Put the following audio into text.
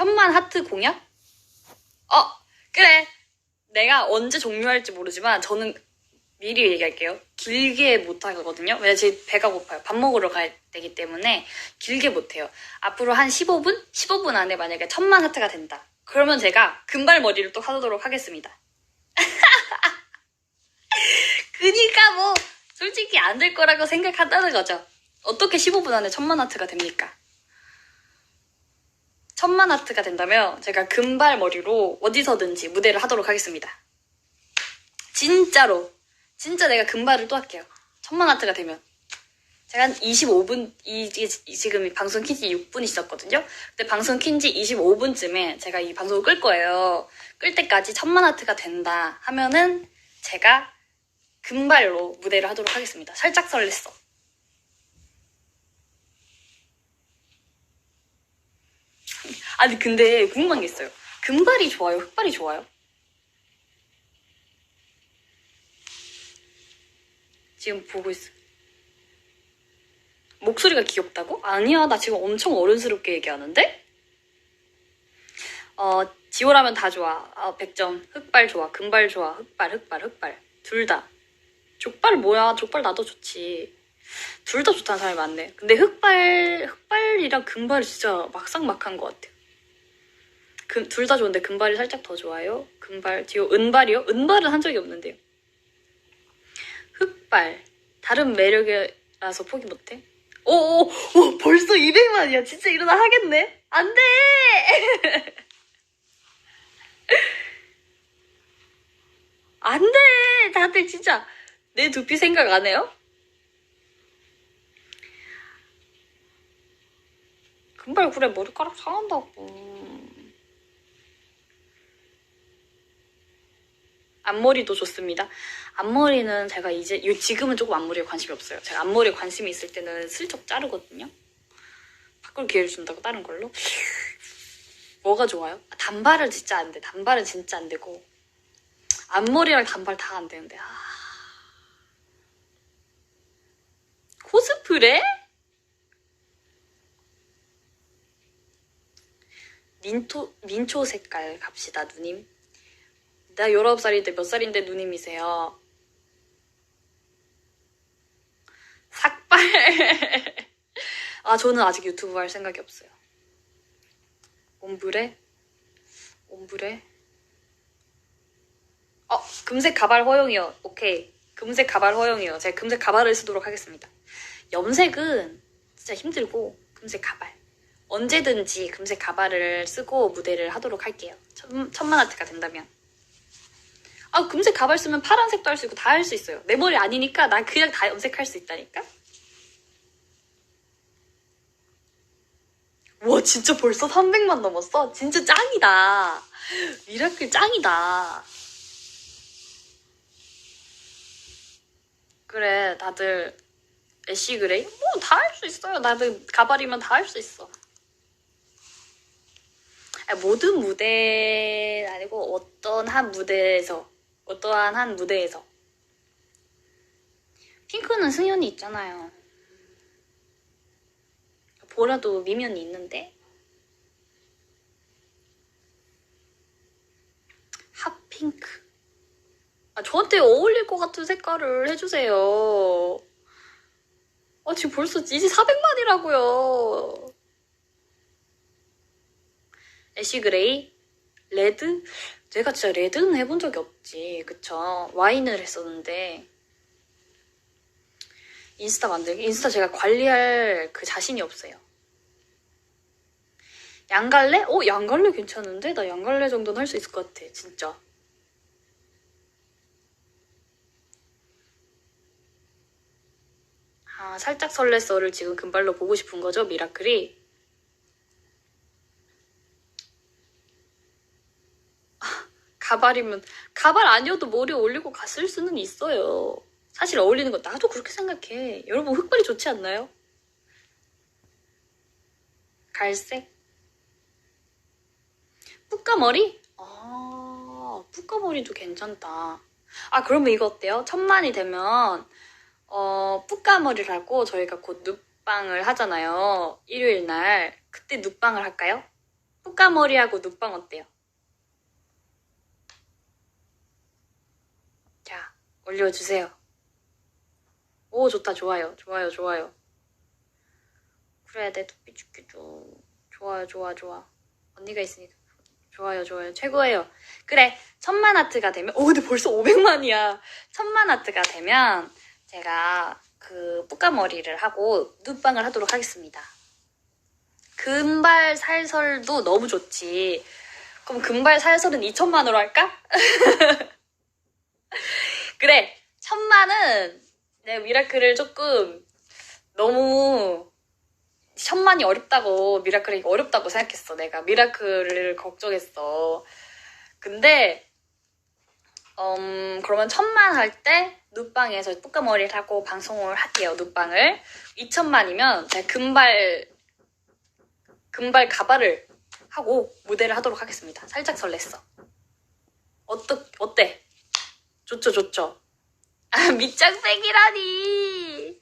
천만 하트 공약? 어, 그래. 내가 언제 종료할지 모르지만 저는 미리 얘기할게요. 길게 못 하거든요. 왜냐면 제 배가 고파요. 밥 먹으러 가야 되기 때문에 길게 못 해요. 앞으로 한 15분? 15분 안에 만약에 천만 하트가 된다. 그러면 제가 금발머리를 또 하도록 하겠습니다. 그니까 뭐 솔직히 안 될 거라고 생각한다는 거죠. 어떻게 15분 안에 천만 하트가 됩니까? 천만 하트가 된다면 제가 금발 머리로 어디서든지 무대를 하도록 하겠습니다. 진짜로. 진짜 내가 금발을 또 할게요. 천만 하트가 되면. 제가 한 25분, 이게 지금 이 방송 킨지 6분 있었거든요. 근데 방송 킨지 25분쯤에 제가 이 방송을 끌 거예요. 끌 때까지 천만 하트가 된다 하면은 제가 금발로 무대를 하도록 하겠습니다. 살짝 설렜어. 아니 근데 궁금한 게 있어요. 금발이 좋아요? 흑발이 좋아요? 지금 보고 있어. 목소리가 귀엽다고? 아니야, 나 지금 엄청 어른스럽게 얘기하는데? 어, 지호라면 다 좋아. 아, 100점. 흑발 좋아. 금발 좋아. 흑발, 흑발, 흑발. 둘 다. 족발 뭐야? 족발 나도 좋지. 둘 다 좋다는 사람이 많네. 근데 흑발, 흑발이랑 금발이 진짜 막상막한 것 같아요. 둘 다 좋은데 금발이 살짝 더 좋아요. 금발, 지호, 은발이요? 은발은 한 적이 없는데요. 흑발. 다른 매력이라서 포기 못해? 오, 오, 오, 벌써 200만이야. 진짜 일어나 하겠네? 안 돼! 안 돼! 다들 진짜 내 두피 생각 안 해요? 금발 그래 머리카락 상한다고. 앞머리도 좋습니다. 앞머리는 제가 이제 요- 지금은 조금 앞머리에 관심이 없어요. 제가 앞머리에 관심이 있을 때는 슬쩍 자르거든요. 바꿀 기회를 준다고 다른 걸로. 뭐가 좋아요? 아, 단발은 진짜 안 돼. 단발은 진짜 안 되고 앞머리랑 단발 다 안 되는데. 아. 코스프레? 민초 민초 색깔 갑시다 누님. 나 19살인데 몇 살인데 누님이세요? 삭발. 아, 저는 아직 유튜브 할 생각이 없어요. 옴브레? 옴브레? 어, 금색 가발 허용이요. 오케이. 금색 가발 허용이요. 제가 금색 가발을 쓰도록 하겠습니다. 염색은 진짜 힘들고, 금색 가발. 언제든지 금색 가발을 쓰고 무대를 하도록 할게요. 천, 천만 아트가 된다면. 아, 금색 가발 쓰면 파란색도 할 수 있고 다 할 수 있어요. 내 머리 아니니까 난 그냥 다 염색할 수 있다니까? 와, 진짜 벌써 300만 넘었어? 진짜 짱이다. 미라클 짱이다. 그래, 다들 애쉬 그레이? 뭐 다 할 수 있어요. 나도 가발이면 다 할 수 있어. 아니, 모든 무대 아니고 어떤 한 무대에서 어떠한 한 무대에서 핑크는 승연이 있잖아요. 보라도 미면이 있는데 핫핑크 아, 저한테 어울릴 것 같은 색깔을 해주세요. 아, 지금 벌써 이제 400만이라고요. 애쉬 그레이, 레드. 내가 진짜 레드는 해본 적이 없지, 그쵸? 와인을 했었는데 인스타 만들기, 인스타 제가 관리할 그 자신이 없어요. 양갈래? 어, 양갈래 괜찮은데? 나 양갈래 정도는 할 수 있을 것 같아, 진짜. 아, 살짝 설렜어를 지금 금발로 보고 싶은 거죠, 미라클이? 가발이면 가발 아니어도 머리 올리고 갔을 수는 있어요. 사실 어울리는 거 나도 그렇게 생각해. 여러분 흑발이 좋지 않나요? 갈색? 뿌까머리? 아, 뿌까머리도 괜찮다. 아, 그러면 이거 어때요? 천만이 되면 어, 뿌까머리를 하고 저희가 곧 눕방을 하잖아요. 일요일 날. 그때 눕방을 할까요? 뿌까머리하고 눕방 어때요? 자, 올려주세요. 오, 좋다, 좋아요. 좋아요, 좋아요. 그래, 내 두피 죽겠죠. 좋아요, 좋아, 좋아. 언니가 있으니까. 좋아요, 좋아요. 최고예요. 그래, 천만 하트가 되면, 오, 근데 벌써 500만이야. 천만 하트가 되면 제가 그 뿌까머리를 하고 눕방을 하도록 하겠습니다. 금발 살설도 너무 좋지. 그럼 금발 살설은 2천만으로 할까? 그래, 천만은 내 미라클을 조금 너무 천만이 어렵다고 미라클이 어렵다고 생각했어. 내가 미라클을 걱정했어. 근데 음, 그러면 천만 할 때 눕방에서 뿌까머리를 하고 방송을 할게요. 눕방을 2천만이면 제가 금발 금발 가발을 하고 무대를 하도록 하겠습니다. 살짝 설렜어. 어떠, 어때? 좋죠, 좋죠. 아, 밑장생이라니.